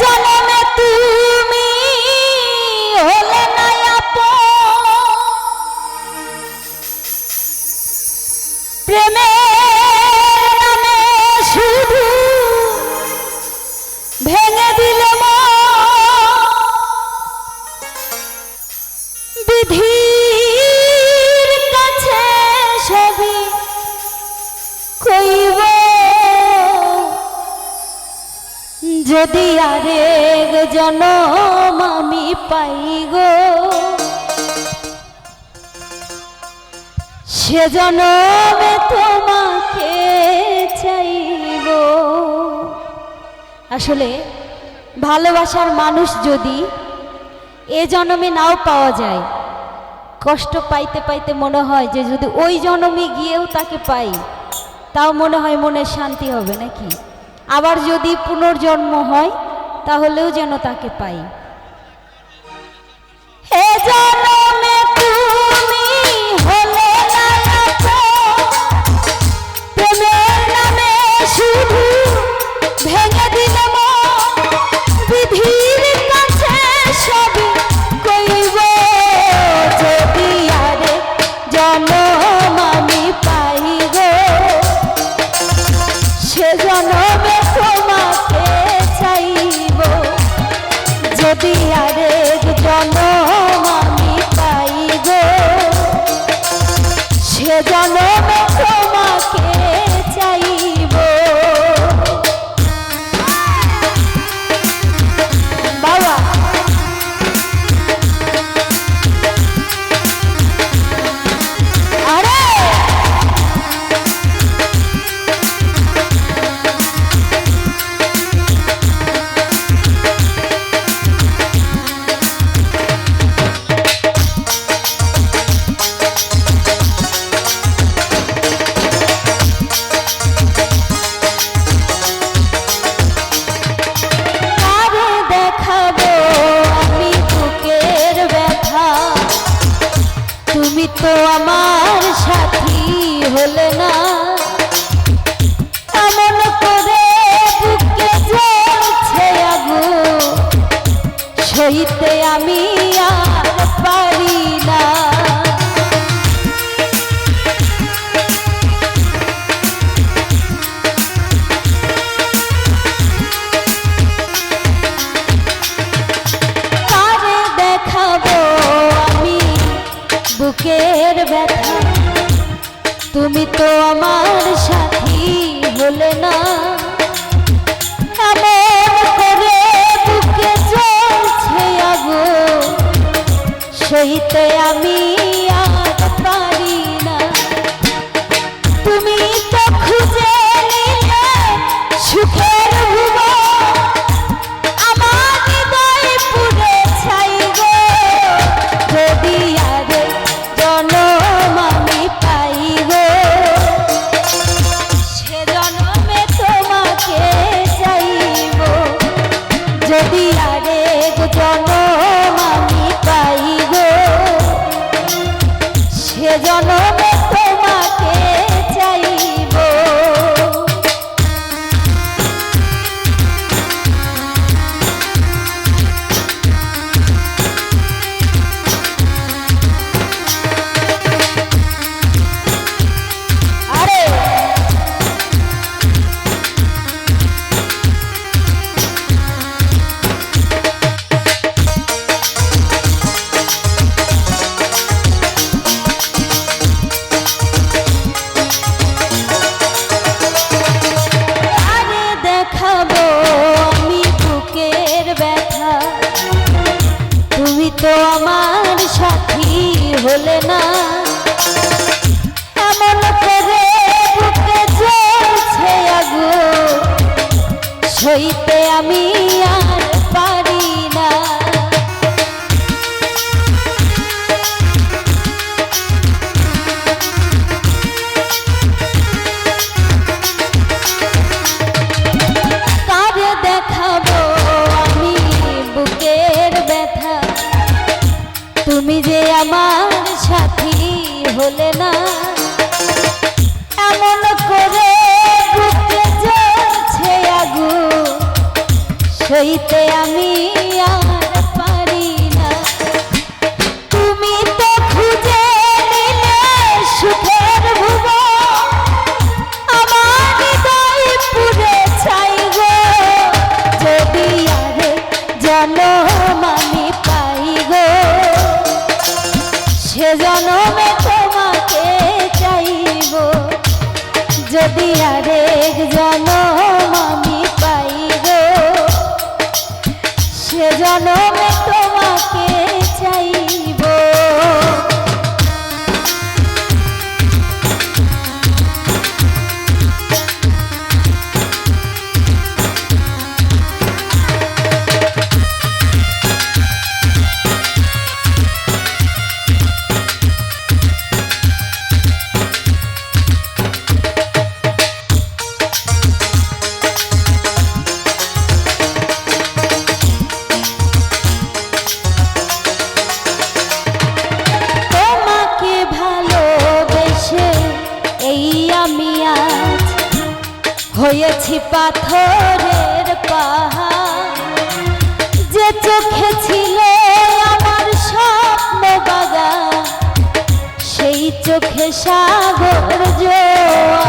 জনমে আরেক জনম আমি পাই গো। সে জনমে তোমাকে চাইব আসলে ভালোবাসার মানুষ যদি এ জনমে নাও পাওয়া যায়, কষ্ট পাইতে পাইতে মনে হয় যে যদি ওই জন্মে গিয়েও তাকে পাই, তাও মনে হয় মনের শান্তি হবে নাকি? আবার যদি পুনর্জন্ম হয় তাহলেও যেন তাকে পাই। তো আমার সাথী হলে তুমি তো আমার সাথী হলে না। করে বুকে চলছে সহিতে আমি হলে না। এমন করে বুকে জ্বলছে আগু সইতে আমি জনমে তোমাকে চাই। হয়েছি পাথরের পাহাড়। যে চোখে ছিল আমার স্বপ্ন বাগা সেই চোখে সাগর জোয়া